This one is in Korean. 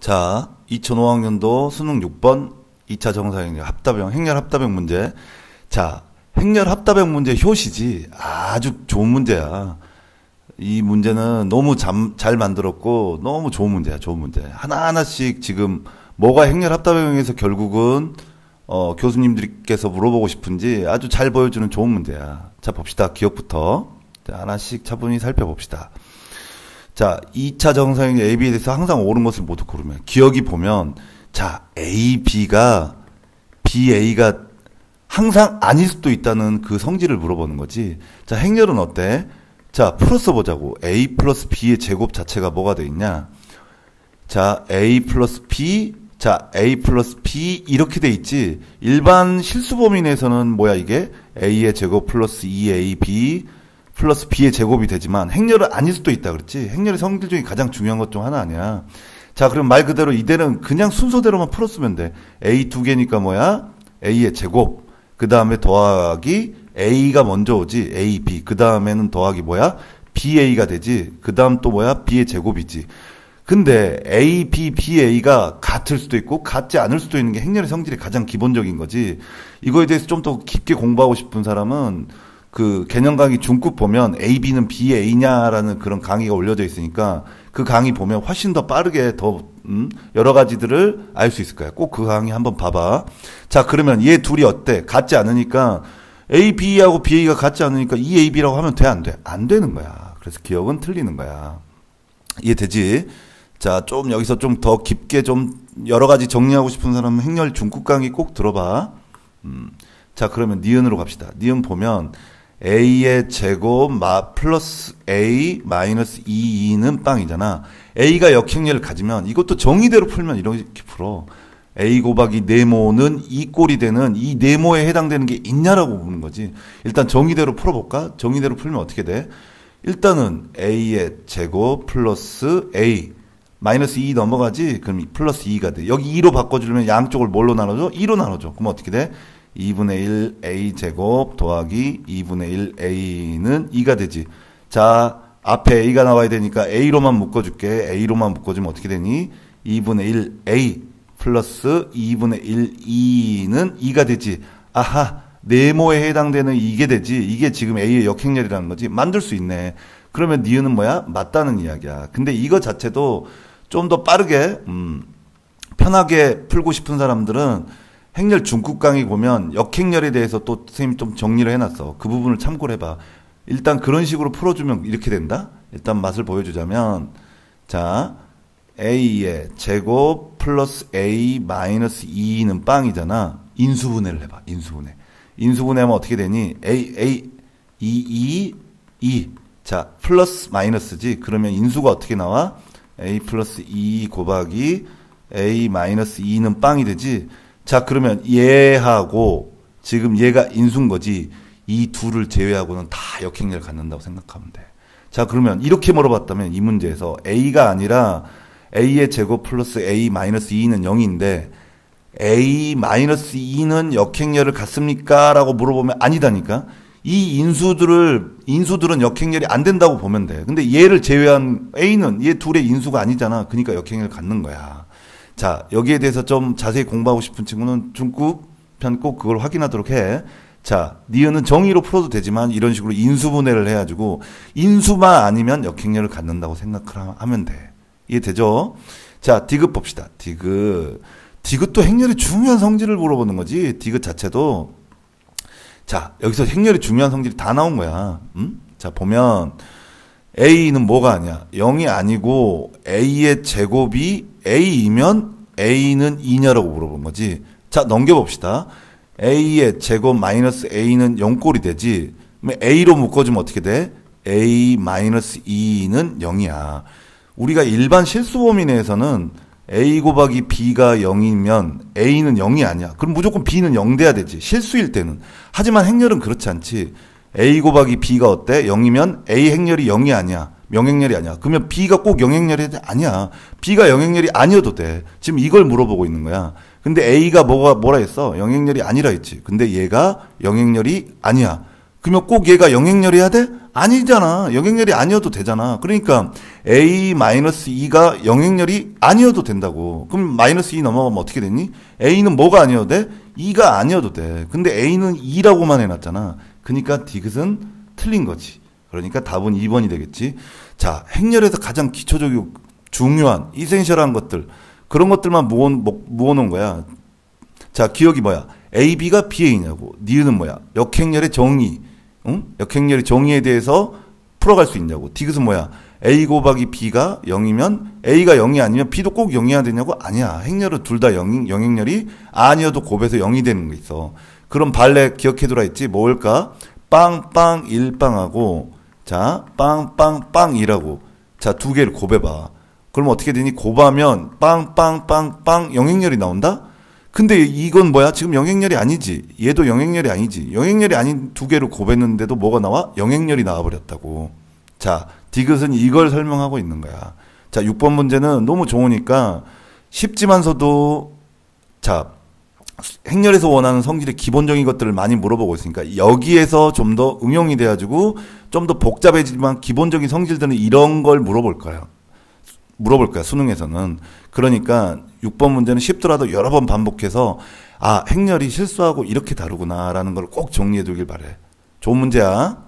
자, 2005학년도 수능 6번 2차 정사행렬 합답형, 행렬 합답형 문제. 자, 행렬 합답형 문제 효시지. 아주 좋은 문제야. 이 문제는 너무 잠, 잘 만들었고, 너무 좋은 문제야, 좋은 문제. 하나하나씩 지금 뭐가 행렬 합답형에서 결국은, 어, 교수님들께서 물어보고 싶은지 아주 잘 보여주는 좋은 문제야. 자, 봅시다. 기억부터. 자, 하나씩 차분히 살펴봅시다. 자, 2차 정사형의 A, B에 대해서 항상 옳은 것을 모두 고르면 기억이 보면 자, A, B가 B, A가 항상 아닐 수도 있다는 그 성질을 물어보는 거지. 자, 행렬은 어때? 자, 풀어서 보자고. A 플러스 B의 제곱 자체가 뭐가 돼 있냐? 자, A 플러스 B, 자, A 플러스 B 이렇게 돼 있지. 일반 실수 범위 내에서는 뭐야 이게? A의 제곱 플러스 2AB 플러스 b의 제곱이 되지만 행렬은 아닐 수도 있다 그랬지. 행렬의 성질 중에 가장 중요한 것 중 하나 아니야. 자, 그럼 말 그대로 이대는 그냥 순서대로만 풀었으면 돼. a 두 개니까 뭐야? a의 제곱. 그 다음에 더하기 a가 먼저 오지. a, b. 그 다음에는 더하기 뭐야? ba가 되지. 그 다음 또 뭐야? b의 제곱이지. 근데 A, B, B, A가 같을 수도 있고 같지 않을 수도 있는 게 행렬의 성질이 가장 기본적인 거지. 이거에 대해서 좀 더 깊게 공부하고 싶은 사람은 그 개념 강의 중급 보면 A, B는 B, A냐라는 그런 강의가 올려져 있으니까 그 강의 보면 훨씬 더 빠르게 더 음, 여러 가지들을 알 수 있을 거야. 꼭 그 강의 한번 봐봐. 자, 그러면 얘 둘이 어때? 같지 않으니까 A, B하고 B, A가 같지 않으니까 E, A, B라고 하면 돼, 안 돼? 안 되는 거야. 그래서 기억은 틀리는 거야. 이해되지? 자, 좀 여기서 좀 더 깊게 좀 여러 가지 정리하고 싶은 사람은 행렬 중급 강의 꼭 들어봐. 음. 자, 그러면 니은으로 갑시다. 니은 보면 a의 제곱 마 플러스 a 마이너스 2는 빵이잖아. a가 역행렬을 가지면 이것도 정의대로 풀면 이렇게 풀어. a 곱하기 네모는 이 꼴이 되는 이 네모에 해당되는 게 있냐라고 보는 거지. 일단 정의대로 풀어볼까? 정의대로 풀면 어떻게 돼? 일단은 a의 제곱 플러스 a 마이너스 2 넘어가지? 그럼 플러스 2가 돼. 여기 2로 바꿔주려면 양쪽을 뭘로 나눠줘? 2로 나눠줘. 그럼 어떻게 돼? 2분의 1 a 제곱 더하기 2분의 1 a는 2가 되지. 자, 앞에 a가 나와야 되니까 a로만 묶어줄게. a로만 묶어주면 어떻게 되니? 2분의 1 a 플러스 2분의 1 2는 2가 되지. 아하, 네모에 해당되는 이게 되지. 이게 지금 a의 역행렬이라는 거지. 만들 수 있네. 그러면 니은은 뭐야? 맞다는 이야기야. 근데 이거 자체도 좀 더 빠르게 음, 편하게 풀고 싶은 사람들은 행렬 중급 강의 보면 역행렬에 대해서 또 선생님 좀 정리를 해놨어. 그 부분을 참고를 해봐. 일단 그런 식으로 풀어주면 이렇게 된다? 일단 맛을 보여주자면, 자, A의 제곱 플러스 A 마이너스 2는 빵이잖아. 인수분해를 해봐. 인수분해. 인수분해하면 어떻게 되니? A, A, 2, 2, 2. 자, 플러스 마이너스지. 그러면 인수가 어떻게 나와? A 플러스 2 곱하기 A 마이너스 2는 빵이 되지. 자, 그러면 얘하고 지금 얘가 인수인 거지. 이 둘을 제외하고는 다 역행렬 갖는다고 생각하면 돼. 자, 그러면 이렇게 물어봤다면 이 문제에서 A가 아니라 A의 제곱 플러스 A 마이너스 2는 0인데 A 마이너스 2는 역행렬을 갖습니까? 라고 물어보면 아니다니까. 이 인수들을, 인수들은 역행렬이 안 된다고 보면 돼. 근데 얘를 제외한 A는 얘 둘의 인수가 아니잖아. 그러니까 역행렬 갖는 거야. 자, 여기에 대해서 좀 자세히 공부하고 싶은 친구는 중국 편 꼭 그걸 확인하도록 해. 자, 니은은 정의로 풀어도 되지만 이런 식으로 인수분해를 해가지고 인수만 아니면 역행렬을 갖는다고 생각을 하면 돼. 이해되죠? 자, 디귿 봅시다. 디귿. 디귿도 행렬의 중요한 성질을 물어보는 거지. 디귿 자체도. 자, 여기서 행렬의 중요한 성질이 다 나온 거야. 음? 자, 보면 A는 뭐가 아니야? 0이 아니고 A의 제곱이 A이면 A는 2냐라고 물어본 거지. 자, 넘겨봅시다. A의 제곱 마이너스 A는 0꼴이 되지. A로 묶어주면 어떻게 돼? A 마이너스 2는 0이야. 우리가 일반 실수 범위 내에서는 A 곱하기 B가 0이면 A는 0이 아니야. 그럼 무조건 B는 0 돼야 되지. 실수일 때는. 하지만 행렬은 그렇지 않지. A 곱하기 B가 어때? 0이면 A 행렬이 0이 아니야. 명행렬이 아니야. 그러면 B가 꼭 영행렬이 아니야. B가 영행렬이 아니어도 돼. 지금 이걸 물어보고 있는 거야. 근데 A가 뭐가 뭐라 했어? 영행렬이 아니라 했지. 근데 얘가 영행렬이 아니야. 그러면 꼭 얘가 영행렬이어야 돼? 아니잖아. 영행렬이 아니어도 되잖아. 그러니까 A-2가 영행렬이 아니어도 된다고. 그럼 마이너스 2 넘어가면 어떻게 되니? A는 뭐가 아니어도 돼? 2가 아니어도 돼. 근데 A는 2라고만 해놨잖아. 그러니까 디귿은 틀린 거지. 그러니까 답은 2번이 되겠지. 자, 행렬에서 가장 기초적이고 중요한, 이센셜한 것들. 그런 것들만 모아, 모아놓은 거야. 자, 기억이 뭐야? A, B가 BA냐고. 니은은 뭐야? 역행렬의 정의. 응? 역행렬의 정의에 대해서 풀어갈 수 있냐고. 디귿은 뭐야? A 곱하기 B가 0이면 A가 0이 아니면 B도 꼭 0이어야 되냐고? 아니야. 행렬은 둘 다 0, 영행렬이 아니어도 곱해서 0이 되는 거 있어. 그럼 발레 기억해두라 했지? 뭘까? 빵빵 일빵하고 자 빵빵빵이라고 자 두 개를 곱해봐. 그럼 어떻게 되니? 곱하면 빵빵빵빵 영행렬이 나온다? 근데 이건 뭐야? 지금 영행렬이 아니지. 얘도 영행렬이 아니지. 영행렬이 아닌 두 개를 곱했는데도 뭐가 나와? 영행렬이 나와버렸다고. 자, 디귿은 이걸 설명하고 있는 거야. 자, 6번 문제는 너무 좋으니까 쉽지만서도 자, 행렬에서 원하는 성질의 기본적인 것들을 많이 물어보고 있으니까 여기에서 좀 더 응용이 돼가지고 좀 더 복잡해지지만 기본적인 성질들은 이런 걸 물어볼 거예요. 물어볼 거야, 수능에서는. 그러니까 6번 문제는 쉽더라도 여러 번 반복해서 아, 행렬이 실수하고 이렇게 다르구나라는 걸 꼭 정리해 두길 바래. 좋은 문제야.